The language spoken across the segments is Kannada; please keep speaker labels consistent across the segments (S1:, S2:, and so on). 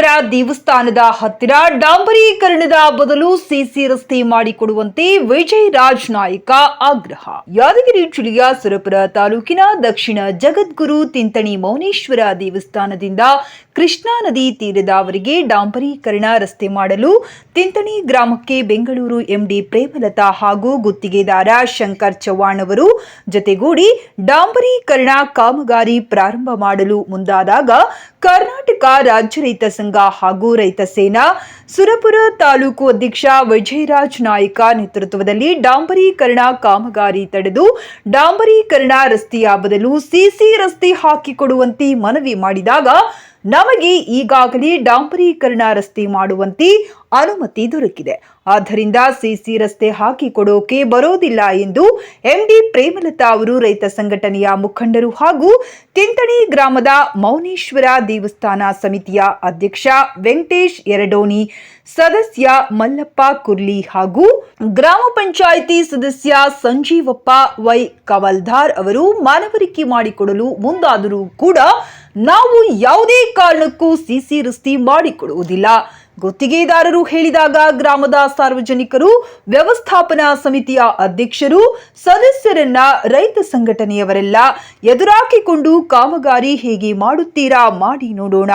S1: ಮೌನೇಶ್ವರ ದೇವಸ್ಥಾನದ ಹತ್ತಿರ ಡಾಂಬರೀಕರಣದ ಬದಲು ಸಿಸಿ ರಸ್ತೆ ಮಾಡಿಕೊಡುವಂತೆ ವಿಜಯ್ ರಾಜ್ ನಾಯಕ ಆಗ್ರಹ. ಯಾದಗಿರಿ ಜಿಲ್ಲೆಯ ಸುರಪುರ ತಾಲೂಕಿನ ದಕ್ಷಿಣ ಜಗದ್ಗುರು ತಿಂತಣಿ ಮೌನೇಶ್ವರ ದೇವಸ್ಥಾನದಿಂದ ಕೃಷ್ಣಾ ನದಿ ತೀರದವರೆಗೆ ಡಾಂಬರೀಕರಣ ರಸ್ತೆ ಮಾಡಲು ತಿಂತಣಿ ಗ್ರಾಮಕ್ಕೆ ಬೆಂಗಳೂರು ಎಂಡಿ ಪ್ರೇಮಲತಾ ಹಾಗೂ ಗುತ್ತಿಗೆದಾರ ಶಂಕರ್ ಚವ್ಹಾಣ್ ಅವರು ಜತೆಗೂಡಿ ಡಾಂಬರೀಕರಣ ಕಾಮಗಾರಿ ಪ್ರಾರಂಭ ಮಾಡಲು ಮುಂದಾದಾಗ ಕರ್ನಾಟಕ ರಾಜ್ಯ ರೈತ ಸಂಘ ಹಾಗೂ ರೈತ ಸೇನಾ, ಸುರಪುರ ತಾಲೂಕು ಅಧ್ಯಕ್ಷ ವಿಜಯರಾಜ್ ನಾಯ್ಕ ನೇತೃತ್ವದಲ್ಲಿ ಡಾಂಬರೀಕರಣ ಕಾಮಗಾರಿ ತಡೆದು ಡಾಂಬರೀಕರಣ ರಸ್ತೆಯ ಬದಲು ಸಿಸಿ ರಸ್ತೆ ಹಾಕಿಕೊಡುವಂತೆ ಮನವಿ ಮಾಡಿದಾಗ, ನಮಗೆ ಈಗಾಗಲೇ ಡಾಂಬರೀಕರಣ ರಸ್ತೆ ಮಾಡುವಂತೆ ಅನುಮತಿ ದೊರಕಿದೆ. ಆದ್ದರಿಂದ ಸಿಸಿ ರಸ್ತೆ ಹಾಕಿಕೊಡೋಕೆ ಬರೋದಿಲ್ಲ ಎಂದು ಎಂಡಿ ಪ್ರೇಮಲತಾ ಅವರು ರೈತ ಸಂಘಟನೆಯ ಮುಖಂಡರು ಹಾಗೂ ತಿಂತಣಿ ಗ್ರಾಮದ ಮೌನೇಶ್ವರ ದೇವಸ್ಥಾನ ಸಮಿತಿಯ ಅಧ್ಯಕ್ಷ ವೆಂಕಟೇಶ್ ಎರಡೋನಿ ಸದಸ್ಯ ಮಲ್ಲಪ್ಪ ಕುರ್ಲಿ ಹಾಗೂ ಗ್ರಾಮ ಪಂಚಾಯಿತಿ ಸದಸ್ಯ ಸಂಜೀವಪ್ಪ ವೈ ಕವಲ್ದಾರ್ ಅವರು ಮನವರಿಕೆ ಮಾಡಿಕೊಡಲು ಮುಂದಾದರೂ ಕೂಡ ನಾವು ಯಾವುದೇ ಕಾರಣಕ್ಕೂ ಸಿಸಿ ರಸ್ತೆ ಮಾಡಿಕೊಡುವುದಿಲ್ಲ. ಗುತ್ತಿಗೆದಾರರು ಹೇಳಿದಾಗ ಗ್ರಾಮದ ಸಾರ್ವಜನಿಕರು, ವ್ಯವಸ್ಥಾಪನಾ ಸಮಿತಿಯ ಅಧ್ಯಕ್ಷರು, ಸದಸ್ಯರನ್ನ ರೈತ ಸಂಘಟನೆಯವರೆಲ್ಲ ಎದುರಾಕಿಕೊಂಡು ಕಾಮಗಾರಿ ಹೇಗೆ ಮಾಡುತ್ತೀರಾ ಮಾಡಿ ನೋಡೋಣ.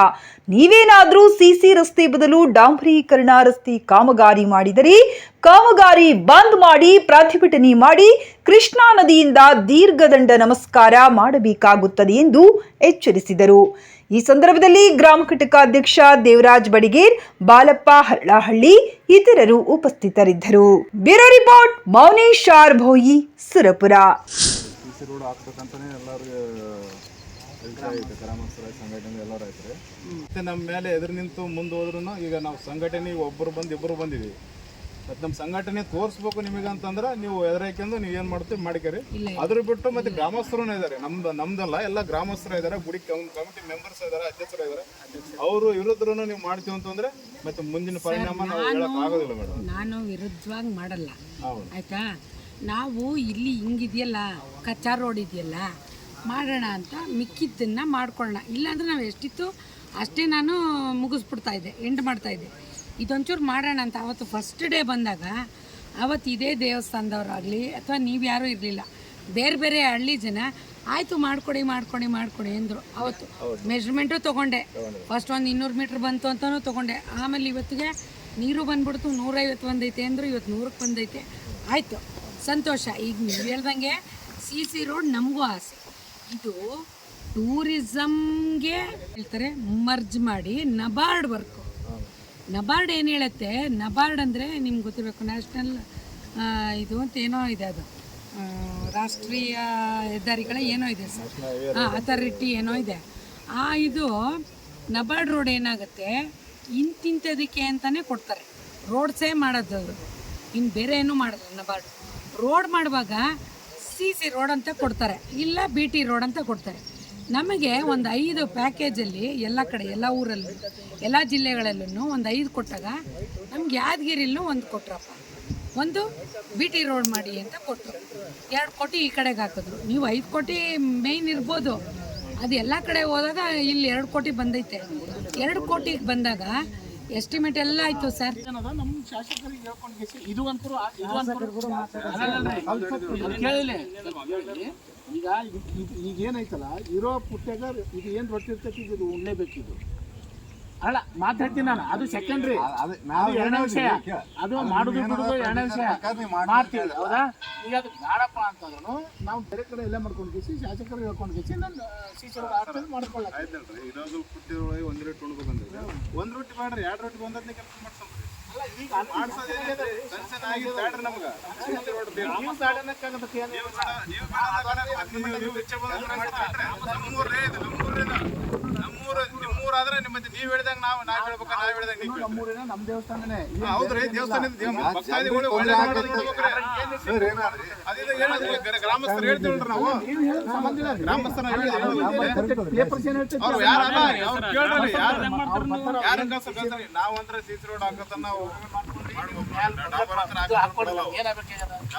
S1: ನೀವೇನಾದರೂ ಸಿಸಿ ರಸ್ತೆ ಬದಲು ಡಾಂಬರೀಕರಣ ರಸ್ತೆ ಕಾಮಗಾರಿ ಮಾಡಿದರೆ ಕಾಮಗಾರಿ ಬಂದ್ ಮಾಡಿ ಪ್ರತಿಭಟನೆ ಮಾಡಿ ಕೃಷ್ಣಾ ನದಿಯಿಂದ ದೀರ್ಘದಂಡ ನಮಸ್ಕಾರ ಮಾಡಬೇಕಾಗುತ್ತದೆ ಎಂದು ಎಚ್ಚರಿಸಿದರು. ಈ ಸಂದರ್ಭದಲ್ಲಿ ಗ್ರಾಮ ಘಟಕ ಅಧ್ಯಕ್ಷ ದೇವರಾಜ್ ಬಡಿಗೇರ್ ಬಾಲಪ್ಪ ಹರಳಹಳ್ಳಿ ಇತರರು ಉಪಸ್ಥಿತರಿದ್ದರು. Bureau report Mounesh R Bhoyi Surapura
S2: ಗ್ರಾಮಸ್ಥರ ಸಂಘಟನೆ ಎಲ್ಲರೂ ಐತ್ರಿ ಮತ್ತೆ ನಮ್ಮ ಮೇಲೆ ಎದುರು ನಿಂತು ಮುಂದೆ ಹೋದ್ರೂ ಈಗ ನಾವು ಸಂಘಟನೆ ಒಬ್ಬರು ಬಂದು ಇಬ್ಬರು ಬಂದಿದ್ದೀವಿ ಮತ್ತು ನಮ್ಮ ಸಂಘಟನೆ ತೋರಿಸ್ಬೇಕು ನಿಮಗೆ ಅಂತಂದ್ರೆ ನೀವು ಎದುರಾಯ್ಕೊಂಡು ನೀವು ಏನು ಮಾಡ್ತೀವಿ ಮಾಡ್ಕರಿ. ಅದ್ರ ಬಿಟ್ಟು ಮತ್ತೆ ಗ್ರಾಮಸ್ಥರು ಇದ್ದಾರೆ ನಮ್ದು ನಮ್ದಲ್ಲ ಎಲ್ಲ ಗ್ರಾಮಸ್ಥರು ಇದ್ದಾರೆ ಗುಡಿ ಕಮಿಟಿ ಮೆಂಬರ್ಸ್ ಇದ್ದಾರೆ ಅಧ್ಯಕ್ಷರು ಇದ್ದಾರೆ ಅವರು ವಿರುದ್ಧರೂ ನೀವು ಮಾಡ್ತೀವಿ ಅಂತಂದ್ರೆ ಮತ್ತೆ ಮುಂದಿನ ಪರಿಣಾಮ ನಾವು ಹೇಳಕ್ ಆಗೋದಿಲ್ಲ ಮೇಡಮ್.
S3: ನಾನು ವಿರುದ್ಧವಾಗಿ ಮಾಡಲ್ಲ. ಆಯ್ತಾ? ನಾವು ಇಲ್ಲಿ ಹಿಂಗಿದೆಯಲ್ಲ ಕಚ್ಚಾ ರೋಡ್ ಇದೆಯಲ್ಲ ಮಾಡೋಣ ಅಂತ ಮಿಕ್ಕಿದ್ದನ್ನು ಮಾಡ್ಕೊಳ್ಳೋಣ. ಇಲ್ಲಾಂದ್ರೆ ನಾವು ಎಷ್ಟಿತ್ತು ಅಷ್ಟೇ ನಾನು ಮುಗಿಸ್ಬಿಡ್ತಾ ಇದ್ದೆ ಎಂಡ್ ಮಾಡ್ತಾ ಇದ್ದೆ. ಇದೊಂಚೂರು ಮಾಡೋಣ ಅಂತ. ಅವತ್ತು ಫಸ್ಟ್ ಡೇ ಬಂದಾಗ ಅವತ್ತು ಇದೇ ದೇವಸ್ಥಾನದವರಾಗಲಿ ಅಥವಾ ನೀವು ಯಾರೂ ಇರಲಿಲ್ಲ ಬೇರೆ ಬೇರೆ ಹಳ್ಳಿ ಜನ ಆಯಿತು ಮಾಡ್ಕೊಡಿ ಮಾಡ್ಕೊಡಿ ಮಾಡ್ಕೊಡಿ ಅಂದರು ಅವತ್ತು ಮೆಜರ್ಮೆಂಟು ತೊಗೊಂಡೆ. ಫಸ್ಟ್ ಒಂದು ಇನ್ನೂರು ಮೀಟ್ರ್ ಬಂತು ಅಂತಲೂ ತೊಗೊಂಡೆ. ಆಮೇಲೆ ಇವತ್ತಿಗೆ ನೀರು ಬಂದ್ಬಿಡ್ತು ನೂರೈವತ್ತು ಬಂದೈತೆ ಅಂದರು ಇವತ್ತು ನೂರಕ್ಕೆ ಬಂದೈತೆ. ಆಯಿತು. ಸಂತೋಷ. ಈಗ ನೀವು ಹೇಳ್ದಂಗೆ ಸಿ ಸಿ ರೋಡ್ ನಮಗೂ ಆಸೆ. ಇದು ಟೂರಿಸಮ್ಗೆ ಹೇಳ್ತಾರೆ ಮರ್ಜ್ ಮಾಡಿ ನಬಾರ್ಡ್ ವರ್ಕು ನಬಾರ್ಡ್ ಏನು ಹೇಳುತ್ತೆ? ನಬಾರ್ಡ್ ಅಂದರೆ ನಿಮ್ಗೆ ಗೊತ್ತಿರಬೇಕು ನ್ಯಾಷನಲ್ ಇದು ಅಂತ ಏನೋ ಇದೆ ಅದು. ರಾಷ್ಟ್ರೀಯ ಹೆದ್ದಾರಿಗಳ ಏನೋ ಇದೆ ಸರ್. ಹಾಂ ಅಥಾರಿಟಿ ಏನೋ ಇದೆ. ಆ ಇದು ನಬಾರ್ಡ್ ರೋಡ್ ಏನಾಗುತ್ತೆ? ಇಂತಿಂಥದಕ್ಕೆ ಅಂತಲೇ ಕೊಡ್ತಾರೆ. ರೋಡ್ಸೇ ಮಾಡೋದು ಅವರು ಇನ್ನು ಬೇರೆ ಏನೂ ಮಾಡಲ್ಲ ನಬಾರ್ಡ್. ರೋಡ್ ಮಾಡುವಾಗ ಸಿ ಸಿ ರೋಡ್ ಅಂತ ಕೊಡ್ತಾರೆ. ಇಲ್ಲ ಬಿ ಟಿ ರೋಡ್ ಅಂತ ಕೊಡ್ತಾರೆ. ನಮಗೆ ಒಂದು ಐದು ಪ್ಯಾಕೇಜಲ್ಲಿ ಎಲ್ಲ ಕಡೆ, ಎಲ್ಲ ಊರಲ್ಲೂ, ಎಲ್ಲ ಜಿಲ್ಲೆಗಳಲ್ಲೂ ಒಂದು ಐದು ಕೊಟ್ಟಾಗ ನಮ್ಗೆ ಯಾದಗಿರಿಲೂ ಒಂದು ಕೊಟ್ರಪ್ಪ. ಒಂದು ಬಿ ಟಿ ರೋಡ್ ಮಾಡಿ ಅಂತ ಕೊಟ್ಟರು ಎರಡು ಕೋಟಿ ಈ ಕಡೆಗೆ ಹಾಕಿದ್ರು. ನೀವು ಐದು ಕೋಟಿ ಮೇಯ್ನ್ ಇರ್ಬೋದು. ಅದು ಎಲ್ಲ ಕಡೆ ಹೋದಾಗ ಇಲ್ಲಿ ಎರಡು ಕೋಟಿ ಬಂದೈತೆ. ಎರಡು ಕೋಟಿಗೆ ಬಂದಾಗ ಎಸ್ಟಿಮೇಟ್ ಎಲ್ಲ ಆಯ್ತು ಸರ್
S4: ಇದು ಈಗ ಇದು- ಇದು- ಈಗ ಏನೈತಲ್ಲ ಇರೋ ಪುಟ್ಟಾಗ ಇದು ಏನು ರೊಟ್ಟಿ ಇರ್ತೈತಿ ಇದು ಉಣ್ಲೇಬೇಕಿದು ಅಲ್ಲ ಮಾತಾಡ್ತೀನಿ ನಾನು ಅದು ಸೆಕೆಂಡ್ರಿ
S2: ನಾವು
S4: ಅದು ಎರಡನೇ ವಿಷಯ. ಅದು ಮಾಡುದು ಬಿಡುದು ಎರಡನೇ ವಿಷಯ. ಮಾಡ್ತೀವಿ ಹೌದಾ? ಈಗ ಅದು ಬೇಡಪ್ಪ ಅಂತಂದ್ರು ನಾವು ಬೇರೆ ಕಡೆ ಎಲ್ಲ ಮಾಡ್ಕೊಂಡು ಗೆಸಿ ಶಾಸಕರು ಹೇಳ್ಕೊಂಡು ಗೆಸಿ ನಾನು ಶಿಶು ಆಟದಲ್ಲಿ
S2: ಆಯ್ತಲ್ರಿ ಇರೋದು ಒಂದ್ ರೊಟ್ಟಿ ಉಣ್ಕೊ ಬಂದಿದೆ ಒಂದ್ ರೊಟ್ಟಿ ಮಾಡ್ರಿ ಎರಡು ರೊಟ್ಟಿ ಬಂದದ್ನೇ ಕೆಲಸ ಮಾಡ್ಸೋದ್ರಿ
S4: ಅಲ್ಲ ಈಗ
S2: ಮಾಡ್ಸೋದೇನಿದೆ? ಕನ್ಸನ್ ಆಗಿ ಬ್ಯಾಡ್ರಿ ನಮ್ಗ. ಬೇಡ, ನೀವು ಬೇಡ ನಮ್ಮೂರೇ ಇದು, ನಮ್ಮೂರೇ ಇದು. ನಮ್ಮೂರು ನಿಮ್ಮೂರಾದ್ರೆ ನಿಮ್ಮ ನೀವು ಹೇಳ್ದಂಗ ನಾವು ನಾವ್ ಹೇಳ್ಬೇಕ ನಾವ್ ಹೇಳ್ದಂಗ ನೀವು
S4: ನಮ್ಮೂರಿನ ನಮ್ಮ ದೇವಸ್ಥಾನನೇ.
S2: ಹೌದ್ರಿ ದೇವಸ್ಥಾನ. ಇದೆ. ದೇವ- ಭಕ್ತಾದಿಗಳು ಒಳ್ಳೆ. ಅದಿದು ಹೇಳೋದಿಲ್ಲ, ಗ್ರ- ಗ್ರಾಮಸ್ಥರು ಹೇಳ್ತೀವಲ್ರಿ ನಾವು.
S4: ಹೇಳೋದು.
S2: ಗ್ರಾಮಸ್ಥರ ಹೇಳಿ
S4: ಪೇಪರ್ಸ್ ಏನ್ ಹೇಳ್ತೈತಿ?
S2: ಅವ್ರು ಯಾರಲ್ಲ ಅವ್ರು ಕೇಳ್ರಿ ಯಾರು ಯಾರು ಕಳ್ಸ ಕಳ್ಸ್ರಿ ನಾವು ಅಂದ್ರೆ ಸಿಸಿ ರೋಡ್ ಹಾಕತ್ತ ನಾವು?